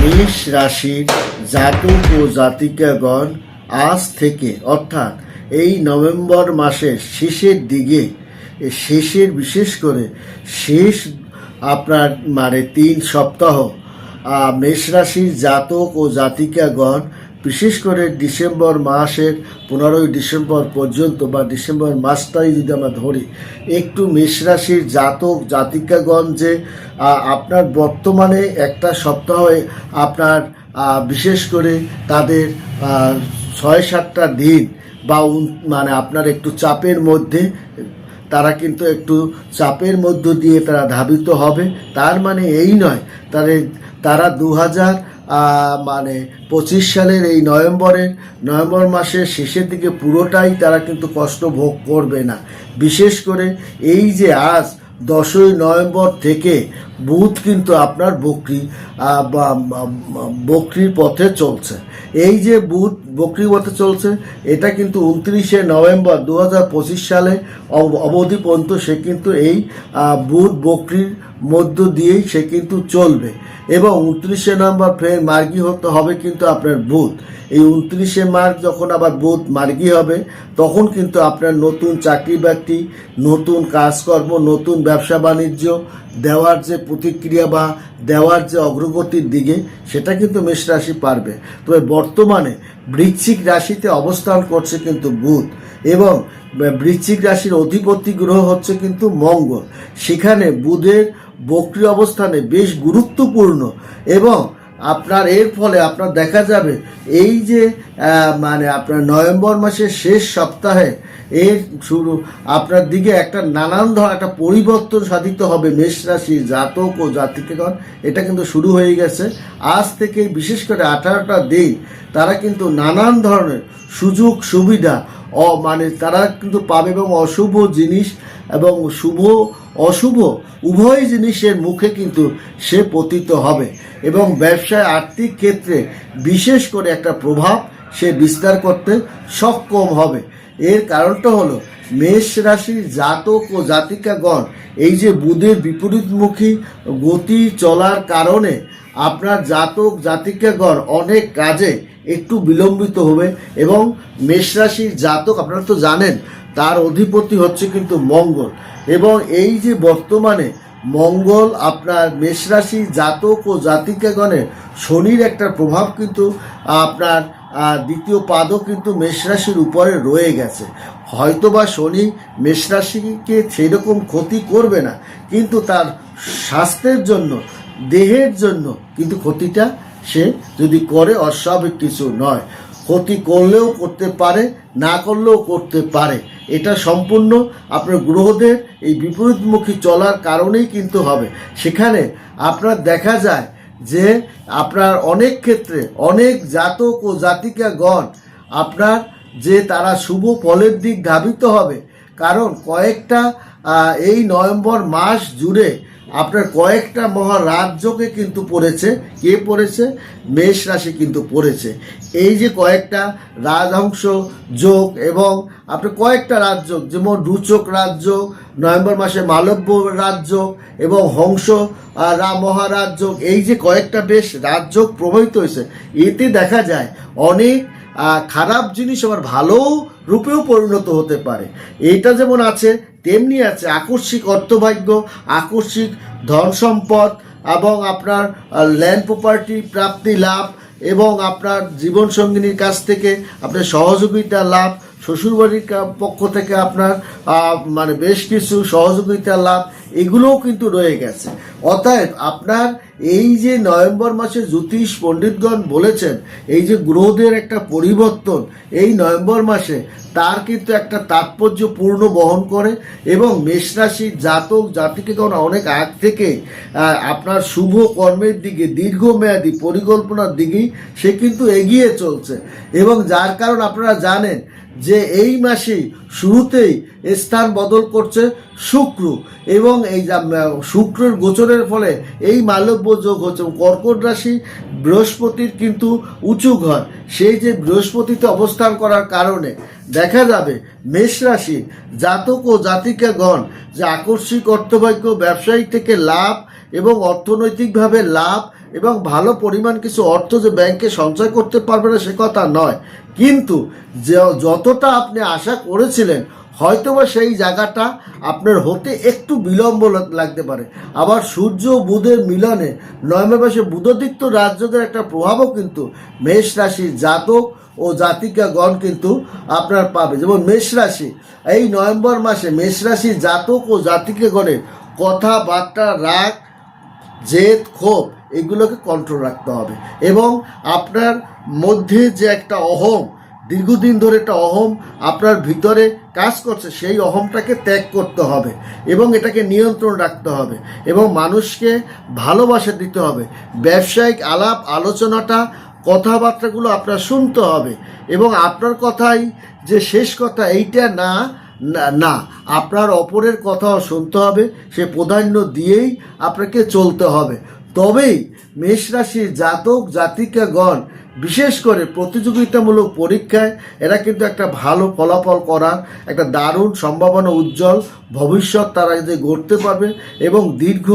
মেষ রাশির জাতক ও জাতিকাগণ আজ থেকে, অর্থাৎ এই নভেম্বর মাসের শেষের দিকে শেষের বিশেষ করে শেষ আপনার মানে তিন সপ্তাহ মেষ রাশির জাতক ও জাতিকাগণ বিশেষ করে ডিসেম্বর মাসের পনেরোই ডিসেম্বর পর্যন্ত বা ডিসেম্বর মাসটাই যদি আমরা ধরি, একটু মেষ রাশির জাতক, জাতিকাগণ যে আপনার বর্তমানে একটা সপ্তাহে আপনার বিশেষ করে তাদের ছয় সাতটা দিন বা মানে আপনার একটু চাপের মধ্যে, তারা কিন্তু একটু চাপের মধ্য দিয়ে তারা ধাবিত হবে। তার মানে এই নয়, তাদের, তারা দু হাজার মানে পঁচিশ সালের এই নভেম্বরের, নভেম্বর মাসের শেষের দিকে পুরোটাই তারা কিন্তু কষ্ট ভোগ করবে না। বিশেষ করে এই যে আজ দশই নভেম্বর থেকে বুধ কিন্তু আপনার বকরি বকরির পথে চলছে। এই যে বুধ বকরির পথে চলছে, এটা কিন্তু উনত্রিশে নভেম্বর দু হাজার পঁচিশ সালে অব- অবধি পর্যন্ত সে কিন্তু এই বুধ বকরির মধ্য দিয়েই সে কিন্তু চলবে। এবং উনত্রিশে নভেম্বর ফের মার্গি হতে হবে কিন্তু আপনার বুধ এই উনত্রিশে মার্চ যখন আবার বুধ মার্গি হবে, তখন কিন্তু আপনার নতুন চাকরি বাকরি নতুন কাজকর্ম, নতুন ব্যবসা বাণিজ্য দেওয়ার যে প্রতিক্রিয়া বা দেওয়ার যে অগ্রগতির দিকে, সেটা কিন্তু মেষ রাশি পারবে। তবে বর্তমানে বৃশ্চিক রাশিতে অবস্থান করছে কিন্তু বুধ এবং বৃশ্চিক রাশির অধিপতি গ্রহ হচ্ছে কিন্তু মঙ্গল। সেখানে বুধের বক্রি অবস্থানে বেশ গুরুত্বপূর্ণ এবং আপনার এর ফলে আপনার দেখা যাবে এই যে মানে আপনার নভেম্বর মাসের শেষ সপ্তাহে এর শুরু। আপনার দিকে একটা নানান ধর একটা পরিবর্তন সাধিত হবে মেষ রাশির জাতক ও জাতিকেগণ। এটা কিন্তু শুরু হয়ে গেছে। আজ থেকে বিশেষ করে আঠারোটা দিন তারা কিন্তু নানান ধরনের সুযোগ, সুবিধা, অ মানে তারা কিন্তু পাবে এবং অশুভ জিনিস এবং শুভ, অশুভ উভয় জিনিসের মুখে কিন্তু সে পতিত হবে এবং ব্যবসায় আর্থিক ক্ষেত্রে বিশেষ করে একটা প্রভাব সে বিস্তার করতে সক্ষম হবে। এর কারণটা হলো মেষ রাশির জাতক ও জাতিকাগণ, এই যে বুধের বিপরীতমুখী গতি চলার কারণে আপনার জাতক জাতিকাগণ অনেক কাজে একটু বিলম্বিত হবে এবং মেষ রাশির জাতক, আপনারা তো জানেন, তার অধিপতি হচ্ছে কিন্তু মঙ্গল। এবং এই যে বর্তমানে মঙ্গল আপনার মেষরাশি জাতক ও জাতিকাগণের শনির একটা প্রভাব কিন্তু আপনার দ্বিতীয় পাদও কিন্তু মেষরাশির উপরে রয়ে গেছে। হয়তোবা শনি মেষরাশিকে সেরকম ক্ষতি করবে না, কিন্তু তার স্বাস্থ্যের জন্য, দেহের জন্য কিন্তু ক্ষতিটা সে যদি করে অস্বাভাবিক কিছু নয়। ক্ষতি করলেও করতে পারে, না করলেও করতে পারে। এটা সম্পূর্ণ আপনার গ্রহদের এই বিপরীতমুখী চলার কারণেই কিন্তু হবে। সেখানে আপনার দেখা যায় যে আপনার অনেক ক্ষেত্রে অনেক জাতক ও জাতিকা গণ আপনার যে তারা শুভ ফলের দিক ধাবিত হবে। কারণ কয়েকটা এই নভেম্বর মাস জুড়ে আপনার কয়েকটা মহারাজ্যকে কিন্তু পড়েছে। কে পড়েছে? মেষ রাশি কিন্তু পড়েছে। এই যে কয়েকটা রাজহংস যোগ এবং আপনার কয়েকটা রাজ্য, যেমন রুচক রাজ্য, নভেম্বর মাসে মালব্য রাজ্য এবং হংস মহারাজ্য, এই যে কয়েকটা বেশ রাজ্য প্রভাবিত হয়েছে, এতে দেখা যায় অনেক খারাপ জিনিস আবার ভালো রূপেও পরিণত হতে পারে। এইটা যেমন আছে তেমনি আছে আকস্মিক অর্থভাগ্য, আকস্মিক ধন সম্পদ এবং আপনার ল্যান্ড প্রপার্টি প্রাপ্তি লাভ এবং আপনার জীবনসঙ্গিনীর কাছ থেকে আপনার সহযোগিতা লাভ, শ্বশুরবাড়ির পক্ষ থেকে আপনার মানে বেশ কিছু সহযোগিতা লাভ, এগুলোও কিন্তু রয়ে গেছে। অতএব আপনার এই যে নভেম্বর মাসে জ্যোতিষ পণ্ডিতগণ বলেছেন, এই যে গ্রহদের একটা পরিবর্তন এই নভেম্বর মাসে, তার কিন্তু একটা তাৎপর্যপূর্ণ বহন করে এবং মেষ রাশির জাতক জাতিকেগণ অনেক আগ থেকে আপনার শুভ কর্মের দিকে, দীর্ঘমেয়াদী পরিকল্পনার দিকেই সে কিন্তু এগিয়ে চলছে। এবং যার কারণ আপনারা জানেন যে এই মাসেই শুরুতেই স্থান বদল করছে শুক্র এবং এই শুক্রের গোচরের ফলে এই মালব্য যোগ হচ্ছে কর্কট রাশি বৃহস্পতির কিন্তু উঁচু ঘর। সেই যে বৃহস্পতিতে অবস্থান করার কারণে দেখা যাবে মেষ রাশি জাতক ও জাতিকাগণ যে আকস্মিক অর্থভাগ্য ব্যবসায়ী থেকে লাভ এবং অর্থনৈতিকভাবে লাভ এবং ভালো পরিমাণ কিছু অর্থ যে ব্যাংকে সঞ্চয় করতে পারবে না সে কথা নয়। কিন্তু যতটা আপনি আশা করেছিলেন হয়তোবা সেই জায়গাটা আপনার হতে একটু বিলম্ব লাগতে পারে। আবার সূর্য বুধের মিলনে নভেম্বর মাসে বুধদিত্য রাজ্যদের একটা প্রভাবও কিন্তু মেষ রাশির জাতক ও জাতিকাগণ কিন্তু আপনার পাবে। যেমন মেষ রাশি, এই নভেম্বর মাসে মেষ রাশির জাতক ও জাতিকাগণের কথাবার্তা, রাগ, জেদ, ক্ষোভ এগুলোকে কন্ট্রোল রাখতে হবে। এবং আপনার মধ্যে যে একটা অহম দীর্ঘদিন ধরে একটা অহম আপনার ভিতরে কাজ করছে, সেই অহমটাকে ত্যাগ করতে হবে এবং এটাকে নিয়ন্ত্রণ রাখতে হবে এবং মানুষকে ভালোবাসা দিতে হবে। ব্যবসায়িক আলাপ, আলোচনাটা, কথাবার্তাগুলো আপনার শুনতে হবে এবং আপনার কথাই যে শেষ কথা এইটা না, না- আপনার অপরের কথাও শুনতে হবে, সে প্রাধান্য দিয়েই আপনাকে চলতে হবে। তবেই মেষ রাশির জাতক, জাতিকাগণ বিশেষ করে প্রতিযোগিতামূলক পরীক্ষায় এরা কিন্তু একটা ভালো ফলাফল করার একটা দারুণ সম্ভাবনা উজ্জ্বল ভবিষ্যৎ তারা যে গড়তে পারবে এবং দীর্ঘ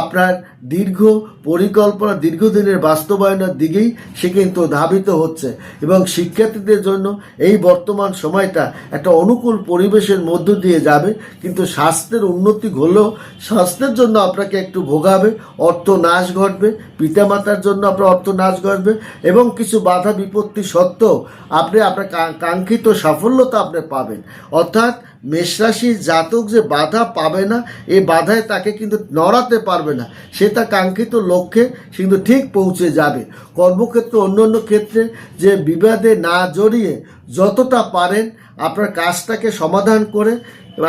আপনার দীর্ঘ পরিকল্পনা, দীর্ঘদিনের বাস্তবায়নের দিকেই সে কিন্তু ধাবিত হচ্ছে। এবং শিক্ষার্থীদের জন্য এই বর্তমান সময়টা একটা অনুকূল পরিবেশের মধ্য দিয়ে যাবে, কিন্তু স্বাস্থ্যের উন্নতি হলেও স্বাস্থ্যের জন্য আপনাকে একটু ভোগাবে অর্থ নাশ ঘটবে, পিতামাতার জন্য আপনার অর্থ নাশ ঘটবে এবং কিছু বাধা বিপত্তি সত্ত্বেও আপনি আপনার কাঙ্ক্ষিত সাফল্যতা আপনি পাবেন। অর্থাৎ মেষরাশির জাতক যে বাধা পাবে না, এই বাধায় তাকে কিন্তু নড়াতে পারবে না। সে তার কাঙ্ক্ষিত লক্ষ্যে কিন্তু ঠিক পৌঁছে যাবে। কর্মক্ষেত্রে অন্য অন্য ক্ষেত্রে যে বিবাদে না জড়িয়ে যতটা পারেন আপনার কাজটাকে সমাধান করে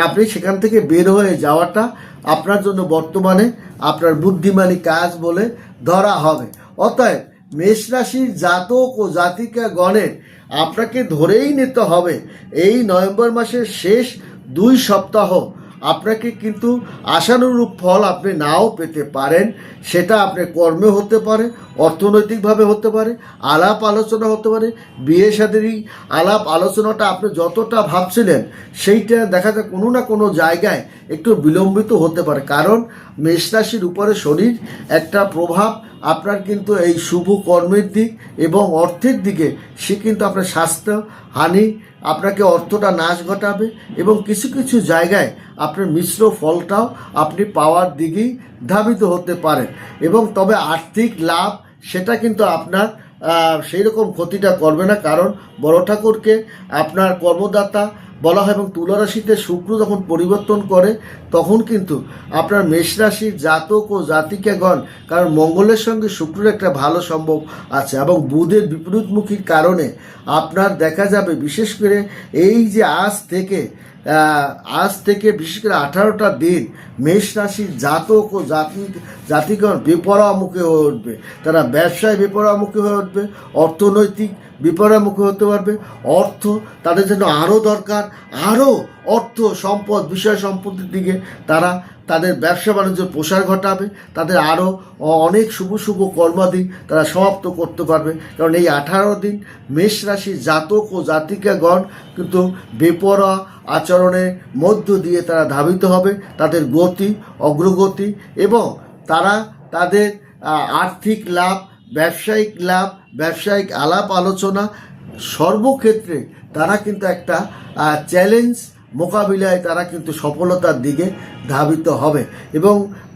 আপনি সেখান থেকে বের হয়ে যাওয়াটা আপনার জন্য বর্তমানে আপনার বুদ্ধিমানী কাজ বলে ধরা হবে। অতএব মেষ রাশির জাতক ও জাতিকা গণের আপনাকে ধরেই নিতে হবে এই নভেম্বর মাসের শেষ দুই সপ্তাহ। আপনাকে কিন্তু আশানুরূপ ফল আপনি নাও পেতে পারেন, সেটা আপনার কর্মে হতে পারে, অর্থনৈতিকভাবে হতে পারে, আলাপ আলোচনা হতে পারে, বিয়ে সাদেরই আলাপ আলোচনাটা আপনি যতটা ভাবছিলেন, সেইটা দেখা যায় কোনো না কোনো জায়গায় একটু বিলম্বিত হতে পারে। কারণ মেষরাশির উপরে শরীর একটা প্রভাব আপনার কিন্তু এই শুভ কর্মের দিক এবং অর্থের দিকে, সে কিন্তু আপনার স্বাস্থ্য, হানি আপনাকে অর্থটা নাশ ঘটাবে এবং কিছু কিছু জায়গায় আপনার মিশ্র ফলটাও আপনি পাওয়ার দিকেই ধাবিত হতে পারেন। এবং তবে আর্থিক লাভ, সেটা কিন্তু আপনার সেই রকম ক্ষতিটা করবে না। কারণ বড় ঠাকুরকে আপনার কর্মদাতা বলা হয় এবং তুলা রাশিতে শুক্র যখন পরিবর্তন করে, তখন কিন্তু আপনার মেষ রাশির জাতক ও জাতিকাগণ, কারণ মঙ্গলের সঙ্গে শুক্রের একটা ভালো সম্ভব আছে এবং বুধের বিপরীতমুখীর কারণে আপনার দেখা যাবে বিশেষ করে এই যে আজ থেকে আজ থেকে বিশেষ করে আঠারোটা দিন মেষ রাশির জাতক ও জাতি, জাতিগণ বিপরামুখী হয়ে উঠবে। তারা ব্যবসায় বিপরামুখী হয়ে উঠবে, অর্থনৈতিক বিপরামুখী হতে পারবে। অর্থ তাদের জন্য আরও দরকার আরও অর্থ সম্পদ, বিষয় সম্পত্তির দিকে তারা তাদের ব্যবসা বাণিজ্য প্রসার ঘটাবে। তাদের আরও অনেক শুভ শুভ কর্মাদি তারা সমাপ্ত করতে পারবে। কারণ এই আঠারো দিন মেষ রাশি জাতক ও জাতিকাগণ কিন্তু বেপরা আচরণের মধ্য দিয়ে তারা ধাবিত হবে। তাদের গতি, অগ্রগতি এবং তারা তাদের আর্থিক লাভ ব্যবসায়িক লাভ, ব্যবসায়িক আলাপ আলোচনা, সর্বক্ষেত্রে তারা কিন্তু একটা চ্যালেঞ্জ মোকাবিলায় তারা কিন্তু সফলতার দিকে ধাবিত হবে। এবং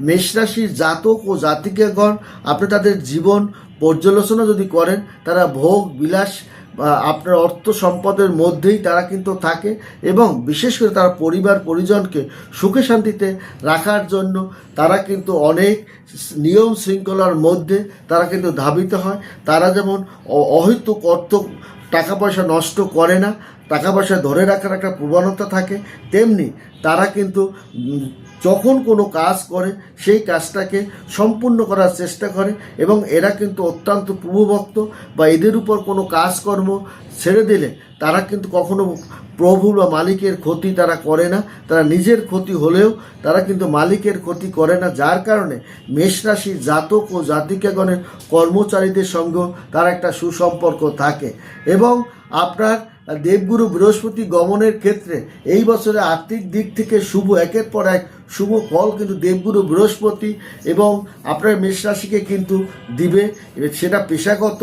মেষরাশির জাতক ও জাতিকাগণ, আপনি তাদের জীবন পর্যালোচনা যদি করেন, তারা ভোগ, বিলাস আপনার অর্থ সম্পদের মধ্যেই তারা কিন্তু থাকে এবং বিশেষ করে তারা পরিবার, পরিজনকে সুখে শান্তিতে রাখার জন্য তারা কিন্তু অনেক নিয়ম শৃঙ্খলার মধ্যে তারা কিন্তু ধাবিত হয়। তারা যেমন অহেতুক অর্থ টাকা পয়সা নষ্ট করে না, টাকা পয়সা ধরে রাখার একটা প্রবণতা থাকে, তেমনি তারা কিন্তু যখন কোনো কাজ করে, সেই কাজটাকে সম্পূর্ণ করার চেষ্টা করে এবং এরা কিন্তু অত্যন্ত প্রভুভক্ত বা এদের উপর কোনো কাজকর্ম ছেড়ে দিলে তারা কিন্তু কখনো প্রভু বা মালিকের ক্ষতি তারা করে না। তারা নিজের ক্ষতি হলেও তারা কিন্তু মালিকের ক্ষতি করে না। যার কারণে মেষরাশি জাতক ও জাতিকাগণের কর্মচারীদের সঙ্গেও তার একটা সুসম্পর্ক থাকে এবং আপনার দেবগুরু বৃহস্পতি গমনের ক্ষেত্রে এই বছরে আর্থিক দিক থেকে শুভ। একের পর এক শুভ ফল কিন্তু দেবগুরু বৃহস্পতি এবং আপনার মেষ রাশিকে কিন্তু দিবে। সেটা পেশাগত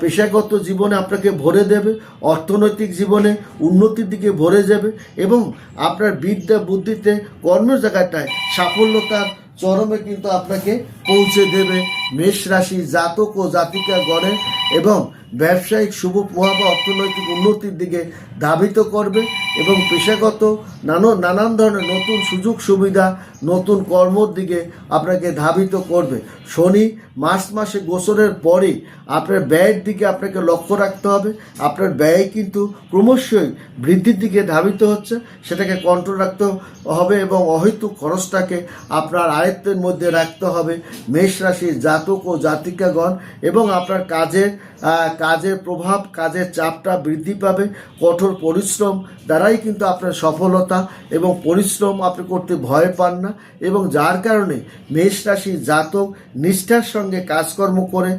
পেশাগত জীবনে আপনাকে ভরে দেবে, অর্থনৈতিক জীবনে উন্নতির দিকে ভরে যাবে এবং আপনার বিদ্যা, বুদ্ধিতে কর্ম জায়গাটায় সাফল্যতার চরমে কিন্তু আপনাকে পৌঁছে দেবে মেষ রাশি জাতক ও জাতিকা গড়ে এবং ব্যবসায়িক শুভ প্রভাব অর্থনৈতিক উন্নতির দিকে ধাবিত করবে এবং পেশাগত নানা, নানান ধরনের নতুন সুযোগ সুবিধা, নতুন কর্মর দিকে আপনাকে ধাবিত করবে। শনি মাস মাসে গোসলের পরে আপনার ব্যয়ের দিকে আপনাকে লক্ষ্য রাখতে হবে। আপনার ব্যয় কিন্তু ক্রমশই বৃদ্ধির দিকে ধাবিত হচ্ছে, সেটাকে কন্ট্রোল রাখতে হবে এবং অহেতুক খরচটাকে আপনার আয়ত্তের মধ্যে রাখতে হবে। মেষ রাশির জাতক ও জাতিকাগণ এবং আপনার কাজের কাজের প্রভাব, কাজের চাপটা বৃদ্ধি পাবে, কঠোর পরিশ্রম দ্বারাই কিন্তু আপনার সফলতা এবং পরিশ্রম আপনি করতে ভয় পান না এবং যার কারণে মেষ রাশির জাতক নিষ্ঠার সঙ্গে কাজকর্ম করে,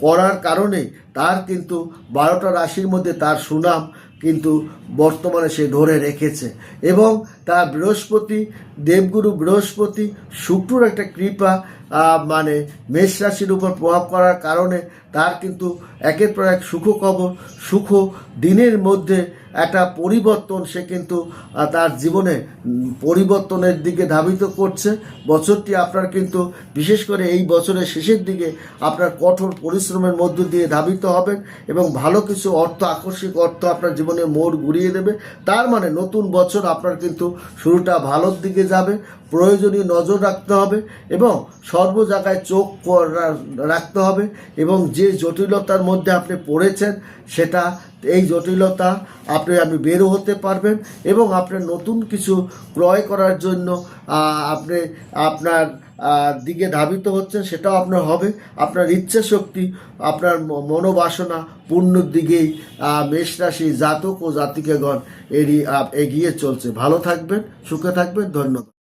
করার কারণে তার কিন্তু বারোটা রাশির মধ্যে তার সুনাম কিন্তু বর্তমানে সে ধরে রেখেছে এবং তার বৃহস্পতি, দেবগুরু বৃহস্পতি, শুক্রর একটা কৃপা মানে মেষ রাশির উপর প্রভাব করার কারণে তার কিন্তু একের পর এক সুখ কবর সুখ দিনের মধ্যে একটা পরিবর্তন সে কিন্তু তার জীবনে পরিবর্তনের দিকে ধাবিত করছে। বছরটি আপনার কিন্তু, বিশেষ করে এই বছরের শেষের দিকে আপনার কঠোর পরিশ্রমের মধ্য দিয়ে ধাবিত হবেন এবং ভালো কিছু অর্থ, আকস্মিক অর্থ আপনার জীবনে মোড় ঘুরিয়ে দেবে। তার মানে নতুন বছর আপনার কিন্তু শুরুটা ভালোর দিকে যাবে, প্রয়োজনীয় নজর রাখতে হবে এবং সর্ব জায়গায় চোখ রাখতে হবে এবং যে জটিলতার মধ্যে আপনি পড়েছেন সেটা, এই জটিলতা আপনি আপনি বেরো হতে পারবেন এবং আপনার নতুন কিছু ক্রয় করার জন্য আপনি আপনার দিকে ধাবিত হচ্ছেন, সেটাও আপনার হবে। আপনার ইচ্ছে শক্তি, আপনার মনোবাসনা পূর্ণর দিকেই মেষ রাশি জাতক ও জাতিকেগণ এরই এগিয়ে চলছে। ভালো থাকবেন, সুখে থাকবেন, ধন্যবাদ।